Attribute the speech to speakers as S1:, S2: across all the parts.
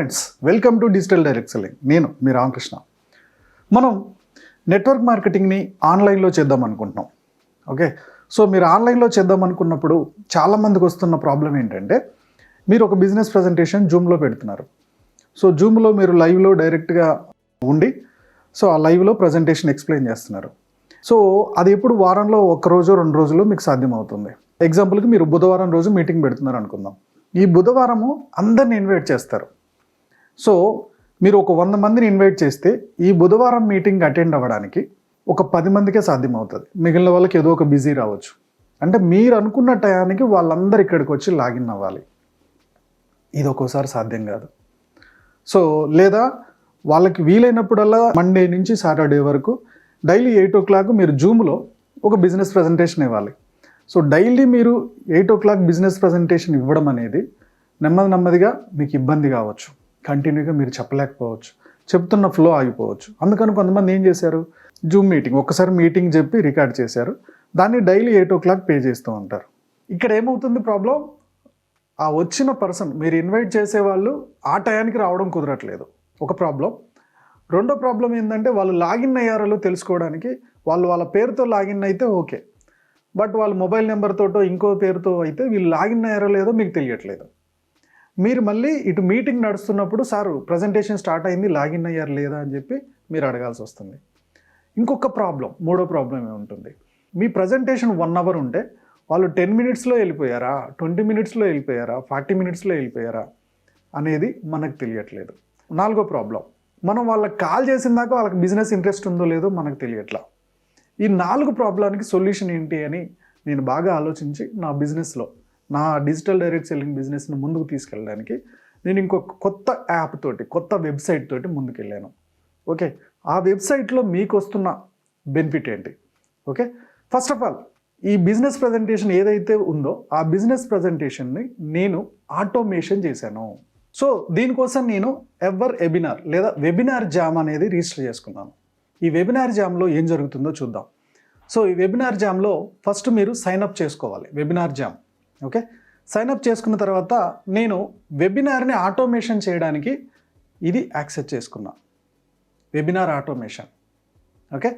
S1: Friends welcome to digital direct selling నేను మీ రామకృష్ణ. మనం నెట్వర్క్ మార్కెటింగ్ని ఆన్లైన్లో చేద్దాం అనుకుంటున్నాం. ఓకే? సో మీరు ఆన్లైన్లో చేద్దాం అనుకున్నప్పుడు చాలామందికి వస్తున్న ప్రాబ్లం ఏంటంటే మీరు ఒక బిజినెస్ ప్రజెంటేషన్ జూమ్లో పెడుతున్నారు. సో జూమ్లో మీరు లైవ్లో డైరెక్ట్గా ఉండి సో ఆ లైవ్లో ప్రజెంటేషన్ ఎక్స్ప్లెయిన్ చేస్తున్నారు. సో అది ఎప్పుడు వారంలో ఒక రోజు రెండు రోజుల్లో మీకు సాధ్యమవుతుంది. ఎగ్జాంపుల్కి మీరు బుధవారం రోజు మీటింగ్ పెడుతున్నారు అనుకుందాం. ఈ బుధవారము అందరిని ఇన్వైట్ చేస్తారు. సో మీరు ఒక వంద మందిని ఇన్వైట్ చేస్తే ఈ బుధవారం మీటింగ్ అటెండ్ అవ్వడానికి ఒక పది మందికే సాధ్యమవుతుంది. మిగిలిన వాళ్ళకి ఏదో ఒక బిజీ రావచ్చు. అంటే మీరు అనుకున్న టయానికి వాళ్ళందరూ ఇక్కడికి వచ్చి లాగిన్ అవ్వాలి. ఇది ఒక్కోసారి సాధ్యం కాదు. సో లేదా వాళ్ళకి వీలైనప్పుడల్లా మండే నుంచి సాటర్డే వరకు డైలీ ఎయిట్ ఓ క్లాక్ మీరు జూమ్లో ఒక బిజినెస్ ప్రజెంటేషన్ ఇవ్వాలి. సో డైలీ మీరు eight o'clock business presentation ఇవ్వడం అనేది నెమ్మది నెమ్మదిగా మీకు ఇబ్బంది కావచ్చు. కంటిన్యూగా మీరు చెప్పలేకపోవచ్చు. చెప్తున్న ఫ్లో ఆగిపోవచ్చు. అందుకని కొంతమంది ఏం చేశారు? జూమ్ మీటింగ్ ఒక్కసారి మీటింగ్ చెప్పి రికార్డ్ చేశారు. దాన్ని daily eight o'clock play చేస్తూ ఉంటారు. ఇక్కడ ఏమవుతుంది ప్రాబ్లం ఆ వచ్చిన పర్సన్ మీరు ఇన్వైట్ చేసే వాళ్ళు ఆ టయానికి రావడం కుదరట్లేదు. ఒక ప్రాబ్లం రెండో ప్రాబ్లం ఏంటంటే వాళ్ళు లాగిన్ అయ్యారో తెలుసుకోవడానికి వాళ్ళు వాళ్ళ పేరుతో లాగిన్ అయితే ఓకే బట్ వాళ్ళ మొబైల్ నెంబర్తోటో ఇంకో పేరుతో అయితే వీళ్ళు లాగిన్ అయ్యారో లేదో మీకు తెలియట్లేదు. మీరు మళ్ళీ ఇటు మీటింగ్ నడుస్తున్నప్పుడు సారు ప్రజెంటేషన్ స్టార్ట్ అయింది లాగిన్ అయ్యారు లేదా? అని చెప్పి మీరు అడగాల్సి వస్తుంది. ఇంకొక ప్రాబ్లం మూడో ప్రాబ్లం ఏముంటుంది మీ ప్రజెంటేషన్ వన్ అవర్ ఉంటే వాళ్ళు టెన్ మినిట్స్లో వెళ్ళిపోయారా? ట్వంటీ మినిట్స్లో వెళ్ళిపోయారా? ఫార్టీ మినిట్స్లో వెళ్ళిపోయారా? అనేది మనకు తెలియట్లేదు. నాలుగో ప్రాబ్లం మనం వాళ్ళకి కాల్ చేసిన దాకా వాళ్ళకి బిజినెస్ ఇంట్రెస్ట్ ఉందో లేదో మనకు తెలియట్లా. ఈ నాలుగు ప్రాబ్లానికి సొల్యూషన్ ఏంటి అని నేను బాగా ఆలోచించి నా బిజినెస్లో నా డిజిటల్ డైరెక్ట్ సెల్లింగ్ బిజినెస్ని ముందుకు తీసుకెళ్ళడానికి నేను ఇంకొక కొత్త యాప్ తోటి కొత్త వెబ్సైట్ తోటి ముందుకెళ్ళాను. ఓకే? ఆ వెబ్సైట్లో మీకు వస్తున్న బెనిఫిట్ ఏంటి? ఓకే? ఫస్ట్ ఆఫ్ ఆల్ ఈ బిజినెస్ ప్రజెంటేషన్ ఏదైతే ఉందో ఆ బిజినెస్ ప్రజెంటేషన్ని నేను ఆటోమేషన్ చేశాను. సో దీనికోసం నేను ఎవర్ వెబినార్ లేదా వెబినార్ జామ్ అనేది రిజిస్టర్ చేసుకున్నాను. ఈ వెబినార్ జామ్లో ఏం జరుగుతుందో చూద్దాం. సో ఈ వెబినార్ జామ్లో ఫస్ట్ మీరు సైన్ అప్ చేసుకోవాలి webinar jam okay? Sign up చేసుకున్న తర్వాత నేను వెబినార్ని ఆటోమేషన్ చేయడానికి ఇది యాక్సెస్ చేసుకున్నా. Webinar automation. Okay?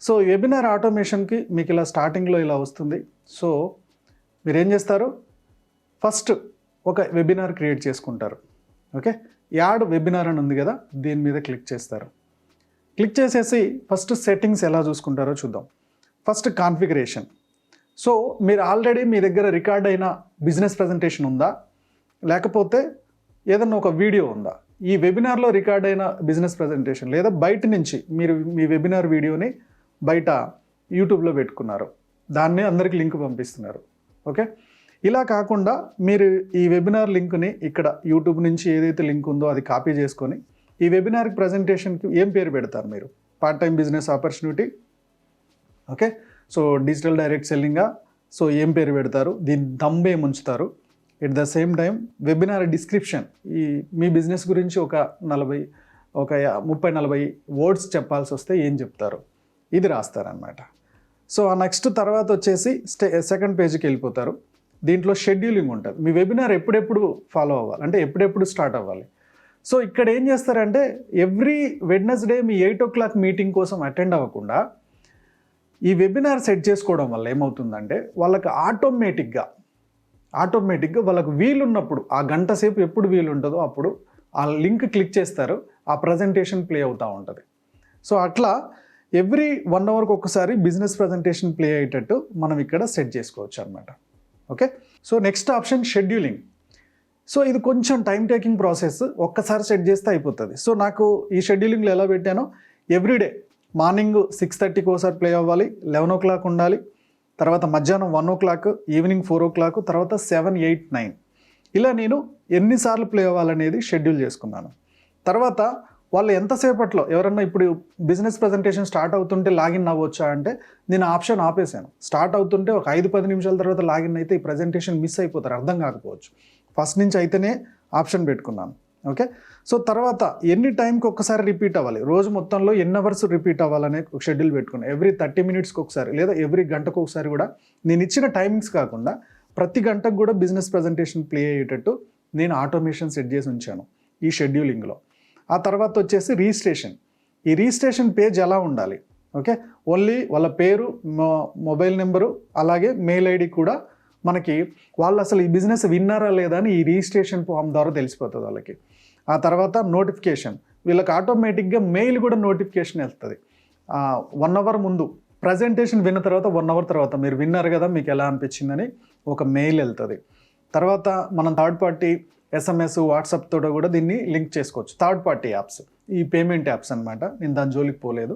S1: So webinar ఆటోమేషన్కి మీకు ఇలా స్టార్టింగ్లో ఇలా వస్తుంది. సో మీరు ఏం చేస్తారు? ఫస్ట్ ఒక వెబినార్ క్రియేట్ చేసుకుంటారు. ఓకే? యాడ్ వెబినార్ అని ఉంది కదా దీని మీద క్లిక్ చేస్తారు. క్లిక్ చేసేసి ఫస్ట్ సెట్టింగ్స్ ఎలా చూసుకుంటారో చూద్దాం. First configuration. సో మీరు ఆల్రెడీ మీ దగ్గర రికార్డ్ అయిన బిజినెస్ ప్రజెంటేషన్ ఉందా? లేకపోతే ఏదన్నా ఒక వీడియో ఉందా? ఈ వెబినార్లో రికార్డ్ అయిన బిజినెస్ ప్రజెంటేషన్ లేదా బయట నుంచి మీరు మీ వెబినార్ వీడియోని బయట యూట్యూబ్లో పెట్టుకున్నారు. దాన్ని అందరికి లింక్ పంపిస్తున్నారు. ఓకే? ఇలా కాకుండా మీరు ఈ వెబినార్ లింక్ని ఇక్కడ యూట్యూబ్ నుంచి ఏదైతే లింక్ ఉందో అది కాపీ చేసుకొని ఈ వెబినార్ ప్రజెంటేషన్కి ఏం పేరు పెడతారు మీరు? Part time business opportunity? Okay? So digital direct సెల్లింగా so ఏం పేరు పెడతారు దీని దంబ్ ఏం ఉంచుతారు at the same time webinar description ఈ మీ బిజినెస్ గురించి ఒక నలభై ఒక యా- ముప్పై నలభై వర్డ్స్ చెప్పాల్సి వస్తే ఏం చెప్తారు ఇది రాస్తారనమాట సో ఆ నెక్స్ట్ తర్వాత వచ్చేసి స్టే సెకండ్ పేజ్కి వెళ్ళిపోతారు. దీంట్లో షెడ్యూలింగ్ ఉంటుంది. మీ వెబినార్ ఎప్పుడెప్పుడు ఫాలో అవ్వాలి అంటే ఎప్పుడెప్పుడు స్టార్ట్ అవ్వాలి. సో ఇక్కడ ఏం చేస్తారంటే ఎవ్రీ వెడ్నెస్డే మీ ఎయిట్ ఓ క్లాక్ మీటింగ్ కోసం అటెండ్ అవ్వకుండా ఈ వెబినార్ సెట్ చేసుకోవడం వల్ల ఏమవుతుందంటే వాళ్ళకి ఆటోమేటిక్గా ఆటోమేటిక్గా వాళ్ళకు వీలున్నప్పుడు ఆ గంట సేపు ఎప్పుడు వీలు ఉంటుందో అప్పుడు ఆ లింక్ క్లిక్ చేస్తారు ఆ ప్రజెంటేషన్ ప్లే అవుతూ ఉంటుంది. సో అట్లా ఎవ్రీ వన్ అవర్కి ఒకసారి బిజినెస్ ప్రజెంటేషన్ ప్లే అయ్యేటట్టు మనం ఇక్కడ సెట్ చేసుకోవచ్చు అనమాట okay so next option scheduling so ఇది కొంచెం టైం టేకింగ్ ప్రాసెస్ ఒక్కసారి సెట్ చేస్తే అయిపోతుంది. సో నాకు ఈ షెడ్యూలింగ్లో ఎలా పెట్టానో ఎవ్రీడే మార్నింగ్ సిక్స్ థర్టీకి ఒకసారి ప్లే అవ్వాలి లెవెన్ ఓ క్లాక్ ఉండాలి తర్వాత మధ్యాహ్నం one o'clock evening four o'clock తర్వాత సెవెన్ ఎయిట్ నైన్. ఇలా నేను ఎన్నిసార్లు ప్లే అవ్వాలనేది షెడ్యూల్ చేసుకున్నాను. తర్వాత వాళ్ళు ఎంతసేపట్లో ఎవరన్నా ఇప్పుడు బిజినెస్ ప్రజెంటేషన్ స్టార్ట్ అవుతుంటే లాగిన్ అవ్వచ్చా అంటే నేను ఆప్షన్ ఆపేశాను. స్టార్ట్ అవుతుంటే ఒక ఐదు పది నిమిషాల తర్వాత లాగిన్ అయితే ఈ ప్రజెంటేషన్ మిస్ అయిపోతారు అర్థం కాకపోవచ్చు. ఫస్ట్ నుంచి అయితేనే ఆప్షన్ పెట్టుకున్నాను. ఓకే? సో తర్వాత ఎన్ని టైంకి ఒక్కసారి రిపీట్ అవ్వాలి? రోజు మొత్తంలో ఎన్ని అవర్స్ రిపీట్ అవ్వాలనే ఒక షెడ్యూల్ పెట్టుకున్నాను ఎవ్రీ థర్టీ మినిట్స్కి ఒకసారి లేదా ఎవ్రీ గంటకు ఒకసారి కూడా నేను ఇచ్చిన టైమింగ్స్ కాకుండా ప్రతి గంటకు కూడా బిజినెస్ ప్రజెంటేషన్ ప్లే అయ్యేటట్టు నేను ఆటోమేషన్ సెట్ చేసి ఉంచాను ఈ షెడ్యూలింగ్లో. ఆ తర్వాత వచ్చేసి రిజిస్ట్రేషన్. ఈ రిజిస్ట్రేషన్ పేజ్ ఎలా ఉండాలి? ఓకే? ఓన్లీ వాళ్ళ పేరు మొ- మొబైల్ నెంబరు అలాగే మెయిల్ ఐడి కూడా మనకి వాళ్ళు అసలు ఈ బిజినెస్ విన్నారా లేదా అని ఈ రిజిస్ట్రేషన్ ఫామ్ ద్వారా తెలిసిపోతుంది వాళ్ళకి. ఆ తర్వాత నోటిఫికేషన్. వీళ్ళకి ఆటోమేటిక్గా మెయిల్ కూడా నోటిఫికేషన్ వెళ్తుంది. వన్ అవర్ ముందు ప్రజెంటేషన్ విన్న తర్వాత వన్ అవర్ తర్వాత మీరు విన్నారు కదా మీకు ఎలా అనిపించిందని ఒక మెయిల్ వెళ్తుంది. తర్వాత మనం థర్డ్ పార్టీ ఎస్ఎంఎస్ వాట్సాప్తో కూడా దీన్ని లింక్ చేసుకోవచ్చు. Third party apps. ఈ పేమెంట్ యాప్స్ అనమాట నేను దాని జోలికి పోలేదు.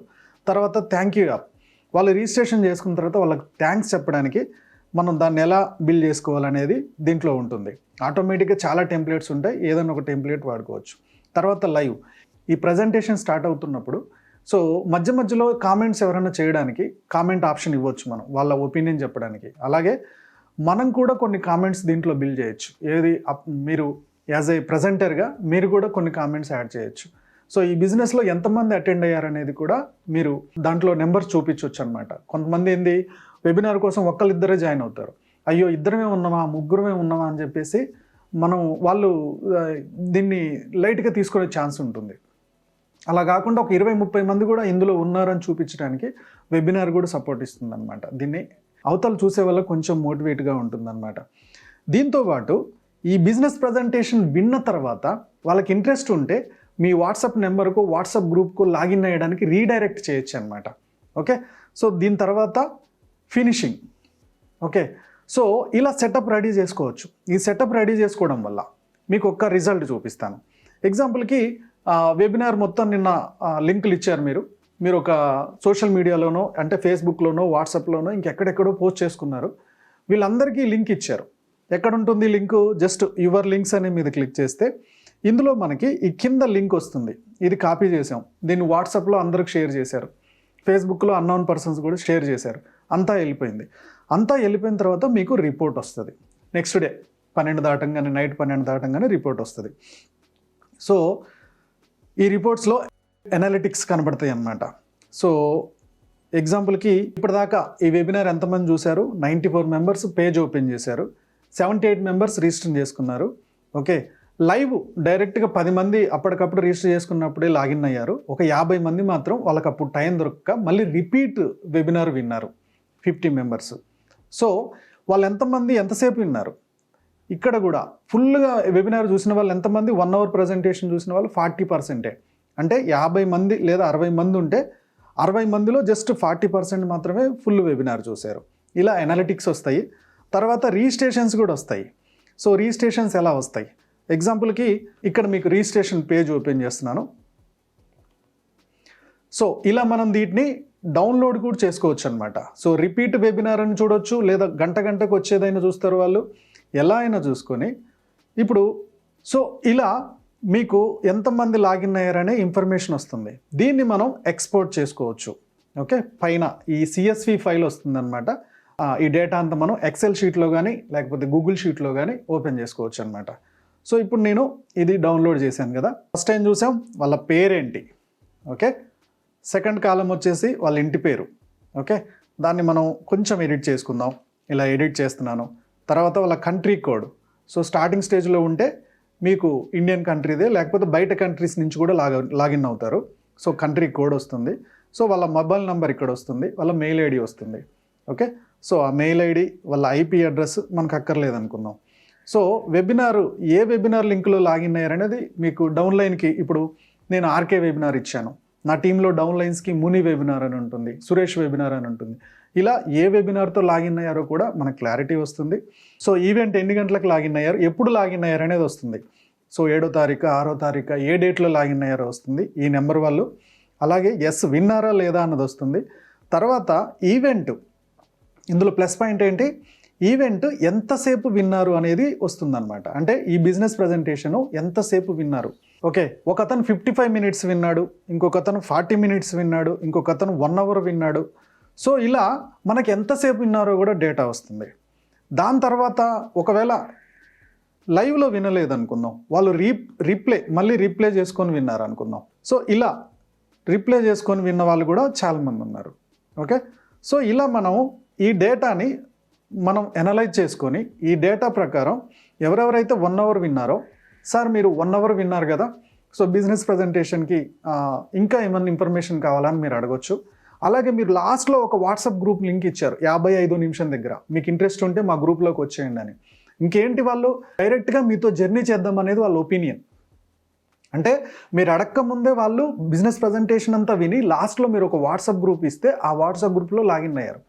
S1: తర్వాత థ్యాంక్ యూ యాప్. వాళ్ళు రిజిస్ట్రేషన్ చేసుకున్న తర్వాత వాళ్ళకి థ్యాంక్స్ చెప్పడానికి మనం దాన్ని ఎలా బిల్ చేసుకోవాలనేది దీంట్లో ఉంటుంది. ఆటోమేటిక్గా చాలా టెంప్లెట్స్ ఉంటాయి. ఏదైనా ఒక టెంప్లెట్ వాడుకోవచ్చు. తర్వాత లైవ్ ఈ ప్రజెంటేషన్ స్టార్ట్ అవుతున్నప్పుడు సో మధ్య మధ్యలో కామెంట్స్ ఎవరైనా చేయడానికి కామెంట్ ఆప్షన్ ఇవ్వచ్చు మనం వాళ్ళ ఒపీనియన్ చెప్పడానికి. అలాగే మనం కూడా కొన్ని కామెంట్స్ దీంట్లో బిల్ చేయొచ్చు. ఏది మీరు యాజ్ ఏ ప్రజెంటర్గా మీరు కూడా కొన్ని కామెంట్స్ యాడ్ చేయొచ్చు. సో ఈ బిజినెస్లో ఎంతమంది అటెండ్ అయ్యారనేది కూడా మీరు దాంట్లో నెంబర్స్ చూపించవచ్చు అనమాట కొంతమంది ఏంది వెబినార్ కోసం ఒక్కళ్ళిద్దరే జాయిన్ అవుతారు. అయ్యో ఇద్దరమే ఉన్నామా ముగ్గురమే ఉన్నామా అని చెప్పేసి మనం వాళ్ళు దీన్ని లైట్గా తీసుకునే ఛాన్స్ ఉంటుంది. అలా కాకుండా ఒక ఇరవై ముప్పై మంది కూడా ఇందులో ఉన్నారని చూపించడానికి వెబినార్ కూడా సపోర్ట్ ఇస్తుంది అనమాట దీన్ని అవతల చూసే వల్ల కొంచెం మోటివేట్గా ఉంటుందన్నమాట. దీంతో పాటు ఈ బిజినెస్ ప్రజెంటేషన్ విన్న తర్వాత వాళ్ళకి ఇంట్రెస్ట్ ఉంటే మీ వాట్సాప్ నెంబర్కు వాట్సాప్ గ్రూప్కు లాగిన్ అయ్యడానికి రీడైరెక్ట్ చేయొచ్చు అనమాట ఓకే? సో దీని తర్వాత ఫినిషింగ్. ఓకే? సో ఇలా సెటప్ రెడీ చేసుకోవచ్చు. ఈ సెటప్ రెడీ చేసుకోవడం వల్ల మీకు ఒక్క రిజల్ట్ చూపిస్తాను. ఎగ్జాంపుల్కి వెబినార్ మొత్తం నిన్న లింకులు ఇచ్చారు మీరు. మీరు ఒక సోషల్ మీడియాలోనో అంటే ఫేస్బుక్లోనో వాట్సాప్లోనో ఇంకెక్కడెక్కడో పోస్ట్ చేసుకున్నారు. వీళ్ళందరికీ లింక్ ఇచ్చారు. ఎక్కడ ఉంటుంది లింకు? జస్ట్ యువర్ లింక్స్ అని మీద క్లిక్ చేస్తే ఇందులో మనకి ఈ కింద లింక్ వస్తుంది. ఇది కాపీ చేసాం. దీన్ని వాట్సాప్లో అందరికి షేర్ చేశారు. ఫేస్బుక్లో అన్నోన్ పర్సన్స్ కూడా షేర్ చేశారు. అంతా వెళ్ళిపోయింది. అంతా వెళ్ళిపోయిన తర్వాత మీకు రిపోర్ట్ వస్తుంది. నెక్స్ట్ డే పన్నెండు దాటంగానే నైట్ పన్నెండు దాటంగానే రిపోర్ట్ వస్తుంది. సో ఈ రిపోర్ట్స్లో ఎనాలిటిక్స్ కనబడతాయి అన్నమాట. సో ఎగ్జాంపుల్కి ఇప్పటిదాకా ఈ వెబినార్ ఎంతమంది చూశారు? Ninety four members page open చేశారు. సెవెంటీ ఎయిట్ మెంబర్స్ రిజిస్టర్ చేసుకున్నారు ఓకే లైవ్ డైరెక్ట్గా పది మంది అప్పటికప్పుడు రిజిస్టర్ చేసుకున్నప్పుడే లాగిన్ అయ్యారు. ఒక యాభై మంది మాత్రం వాళ్ళకి అప్పుడు టైం దొరకక మళ్ళీ రిపీట్ వెబినార్ విన్నారు. Fifty members. సో వాళ్ళు ఎంతమంది ఎంతసేపు విన్నారు? ఇక్కడ కూడా ఫుల్గా వెబినార్ చూసిన వాళ్ళు ఎంతమంది? వన్ అవర్ ప్రజెంటేషన్ చూసిన వాళ్ళు ఫార్టీ పర్సెంటే. అంటే యాభై మంది లేదా అరవై మంది ఉంటే అరవై మందిలో జస్ట్ ఫార్టీ పర్సెంట్ మాత్రమే ఫుల్ వెబినార్ చూశారు. ఇలా ఎనాలిటిక్స్ వస్తాయి. తర్వాత రిజిస్ట్రేషన్స్ కూడా వస్తాయి. సో రిజిస్ట్రేషన్స్ ఎలా వస్తాయి? ఎగ్జాంపుల్కి ఇక్కడ మీకు రిజిస్ట్రేషన్ పేజ్ ఓపెన్ చేస్తున్నాను. సో ఇలా మనం వీటిని డౌన్లోడ్ కూడా చేసుకోవచ్చు అనమాట సో రిపీట్ వెబినార్ అని చూడొచ్చు లేదా గంట గంటకు వచ్చేదైనా చూస్తారు వాళ్ళు. ఎలా అయినా చూసుకొని. ఇప్పుడు సో ఇలా మీకు ఎంతమంది లాగిన్ అయ్యారనే ఇన్ఫర్మేషన్ వస్తుంది. దీన్ని మనం ఎక్స్పోర్ట్ చేసుకోవచ్చు. ఓకే పైన ఈ సిఎస్వి ఫైల్ వస్తుందన్నమాట. ఈ డేటా అంతా మనం ఎక్సెల్ షీట్లో కానీ లేకపోతే గూగుల్ షీట్లో కానీ ఓపెన్ చేసుకోవచ్చు అనమాట సో ఇప్పుడు నేను ఇది డౌన్లోడ్ చేశాను కదా. ఫస్ట్ టైం చూసాం వాళ్ళ పేరేంటి? ఓకే సెకండ్ కాలం వచ్చేసి వాళ్ళ ఇంటి పేరు. ఓకే? దాన్ని మనం కొంచెం ఎడిట్ చేసుకుందాం. ఇలా ఎడిట్ చేస్తున్నాను. తర్వాత వాళ్ళ కంట్రీ కోడ్. సో స్టార్టింగ్ స్టేజ్లో ఉంటే మీకు ఇండియన్ కంట్రీదే లేకపోతే బయట కంట్రీస్ నుంచి కూడా లాగ లాగిన్ అవుతారు. సో కంట్రీ కోడ్ వస్తుంది. సో వాళ్ళ మొబైల్ నెంబర్ ఇక్కడ వస్తుంది. వాళ్ళ మెయిల్ ఐడి వస్తుంది. ఓకే? సో ఆ మెయిల్ ఐడి వాళ్ళ ఐపీ అడ్రస్ మనకు అక్కర్లేదు అనుకుందాం సో వెబినార్ ఏ వెబినార్ లింక్లో లాగిన్ అయ్యారనేది మీకు డౌన్లైన్కి ఇప్పుడు నేను ఆర్కే వెబినార్ ఇచ్చాను. నా టీంలో డౌన్ లైన్స్కి ముని వెబినార్ అని ఉంటుంది సురేష్ వెబినార్ అని ఉంటుంది. ఇలా ఏ వెబినార్తో లాగిన్ అయ్యారో కూడా మనకు క్లారిటీ వస్తుంది. సో ఈవెంట్ ఎన్ని గంటలకు లాగిన్ అయ్యారు ఎప్పుడు లాగిన్ అయ్యారు అనేది వస్తుంది. సో ఏడో తారీఖు ఆరో తారీఖు ఏ డేట్లో లాగిన్ అయ్యారో వస్తుంది ఈ నెంబర్ వాళ్ళు. అలాగే ఎస్ విన్నారా లేదా అన్నది వస్తుంది. తర్వాత ఈవెంట్ ఇందులో ప్లస్ పాయింట్ ఏంటి? ఈవెంట్ ఎంతసేపు విన్నారు అనేది వస్తుందన్నమాట. అంటే ఈ బిజినెస్ ప్రజెంటేషను ఎంతసేపు విన్నారు? ఓకే ఒక అతను ఫిఫ్టీ ఫైవ్ మినిట్స్ విన్నాడు ఇంకొక అతను ఫార్టీ మినిట్స్ విన్నాడు ఇంకొక అతను వన్ అవర్ విన్నాడు. సో ఇలా మనకి ఎంతసేపు విన్నారో కూడా డేటా వస్తుంది. దాని తర్వాత ఒకవేళ లైవ్లో వినలేదు అనుకుందాం వాళ్ళు రీ రీప్లే మళ్ళీ రీప్లే చేసుకొని విన్నారు అనుకుందాం సో ఇలా రీప్లే చేసుకొని విన్న వాళ్ళు కూడా చాలామంది ఉన్నారు. ఓకే సో ఇలా మనం ఈ డేటాని మనం ఎనలైజ్ చేసుకొని ఈ డేటా ప్రకారం ఎవరెవరైతే వన్ అవర్ విన్నారో సార్ మీరు వన్ అవర్ విన్నారు కదా. సో బిజినెస్ ప్రజెంటేషన్కి ఇంకా ఏమైనా ఇన్ఫర్మేషన్ కావాలని మీరు అడగొచ్చు. అలాగే మీరు లాస్ట్లో ఒక వాట్సాప్ గ్రూప్ లింక్ ఇచ్చారు యాభై ఐదు నిమిషం దగ్గర. మీకు ఇంట్రెస్ట్ ఉంటే మా గ్రూప్లోకి వచ్చేయండి అని. ఇంకేంటి వాళ్ళు? డైరెక్ట్గా మీతో జర్నీ చేద్దాం అనేది వాళ్ళ ఒపీనియన్ అంటే మీరు అడక్క ముందే వాళ్ళు బిజినెస్ ప్రజెంటేషన్ అంతా విని లాస్ట్లో మీరు ఒక వాట్సాప్ గ్రూప్ ఇస్తే ఆ వాట్సాప్ గ్రూప్లో లాగిన్ అయ్యారు.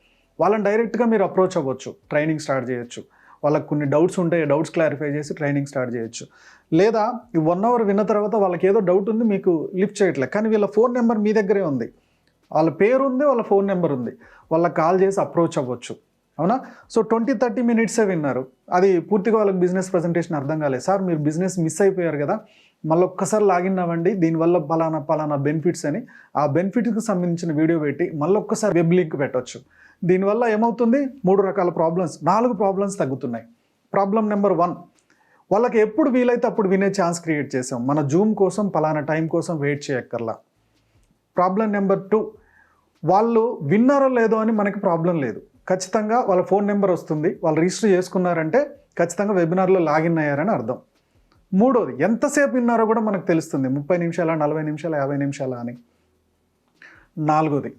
S1: వాళ్ళని డైరెక్ట్గా మీరు అప్రోచ్ అవ్వచ్చు ట్రైనింగ్ స్టార్ట్ చేయొచ్చు. వాళ్ళకి కొన్ని డౌట్స్ ఉంటాయి డౌట్స్ క్లారిఫై చేసి ట్రైనింగ్ స్టార్ట్ చేయొచ్చు. లేదా ఈ వన్ అవర్ విన్న తర్వాత వాళ్ళకి ఏదో డౌట్ ఉంది మీకు లిఫ్ట్ చేయట్లేదు కానీ వీళ్ళ ఫోన్ నెంబర్ మీ దగ్గరే ఉంది. వాళ్ళ పేరు ఉంది వాళ్ళ ఫోన్ నెంబర్ ఉంది. వాళ్ళకి కాల్ చేసి అప్రోచ్ అవ్వచ్చు. అవునా? సో ట్వంటీ థర్టీ మినిట్సే విన్నారు. అది పూర్తిగా వాళ్ళకి బిజినెస్ ప్రజెంటేషన్ అర్థం కాలేదు. సార్ మీరు బిజినెస్ మిస్ అయిపోయారు కదా. మళ్ళీ ఒక్కసారి లాగిన్ అవ్వండి. దీనివల్ల పలానా పలానా బెనిఫిట్స్ అని. ఆ బెనిఫిట్కి సంబంధించిన వీడియో పెట్టి మళ్ళీ ఒక్కసారి వెబ్ లింక్ పెట్టొచ్చు. దీనివల్ల ఏమవుతుంది? మూడు రకాల ప్రాబ్లమ్స్ నాలుగు ప్రాబ్లమ్స్ తగ్గుతున్నాయి. ప్రాబ్లం నెంబర్ వన్ వాళ్ళకి ఎప్పుడు వీలైతే అప్పుడు వినే ఛాన్స్ క్రియేట్ చేసాం. మన జూమ్ కోసం పలానా టైం కోసం వెయిట్ చేయక్కర్లా. ప్రాబ్లం నెంబర్ టూ వాళ్ళు విన్నారో లేదో అని మనకి ప్రాబ్లం లేదు. ఖచ్చితంగా వాళ్ళ ఫోన్ నెంబర్ వస్తుంది. వాళ్ళు రిజిస్టర్ చేసుకున్నారంటే ఖచ్చితంగా వెబినార్లో లాగిన్ అయ్యారని అర్థం. మూడోది ఎంతసేపు విన్నారో కూడా మనకు తెలుస్తుంది. ముప్పై నిమిషాల నలభై నిమిషాల యాభై నిమిషాల అని. నాలుగోది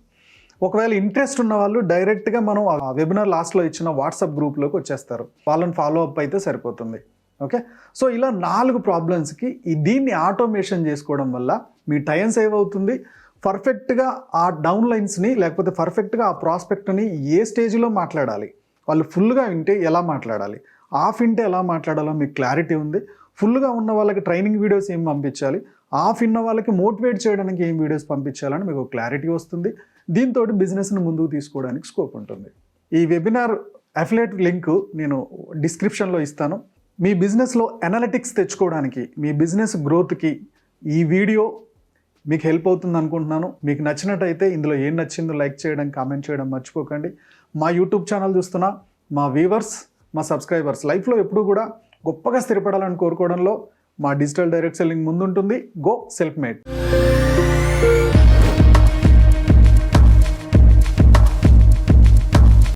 S1: ఒకవేళ ఇంట్రెస్ట్ ఉన్న వాళ్ళు డైరెక్ట్గా మనం ఆ వెబినార్ లాస్ట్లో ఇచ్చిన వాట్సాప్ గ్రూప్లోకి వచ్చేస్తారు. వాళ్ళని ఫాలో అప్ అయితే సరిపోతుంది. ఓకే? సో ఇలా నాలుగు ప్రాబ్లమ్స్కి ఈ దీన్ని ఆటోమేషన్ చేసుకోవడం వల్ల మీ టైం సేవ్ అవుతుంది. పర్ఫెక్ట్గా ఆ డౌన్ లైన్స్ని లేకపోతే పర్ఫెక్ట్గా ఆ ప్రాస్పెక్ట్ని ఏ స్టేజ్లో మాట్లాడాలి? వాళ్ళు ఫుల్గా వింటే ఎలా మాట్లాడాలి? ఆఫ్ వింటే ఎలా మాట్లాడాలో మీకు క్లారిటీ ఉంది. ఫుల్గా ఉన్న వాళ్ళకి ట్రైనింగ్ వీడియోస్ ఏం పంపించాలి? ఆఫ్ ఉన్న వాళ్ళకి మోటివేట్ చేయడానికి ఏం వీడియోస్ పంపించాలని మీకు క్లారిటీ వస్తుంది. దీంతో బిజినెస్ని ముందుకు తీసుకోవడానికి స్కోప్ ఉంటుంది. ఈ వెబినార్ అఫిలేట్ లింక్ నేను డిస్క్రిప్షన్లో ఇస్తాను. మీ బిజినెస్లో అనలిటిక్స్ తెచ్చుకోవడానికి మీ బిజినెస్ గ్రోత్కి ఈ వీడియో మీకు హెల్ప్ అవుతుంది అనుకుంటున్నాను. మీకు నచ్చినట్టయితే ఇందులో ఏం నచ్చిందో లైక్ చేయడం కామెంట్ చేయడం మర్చిపోకండి. మా యూట్యూబ్ ఛానల్ చూస్తున్న మా వ్యూవర్స్ మా సబ్స్క్రైబర్స్ లైఫ్లో ఎప్పుడూ కూడా గొప్పగా స్థిరపడాలని కోరుకోవడంలో మా digital direct selling ముందుంటుంది. Go self made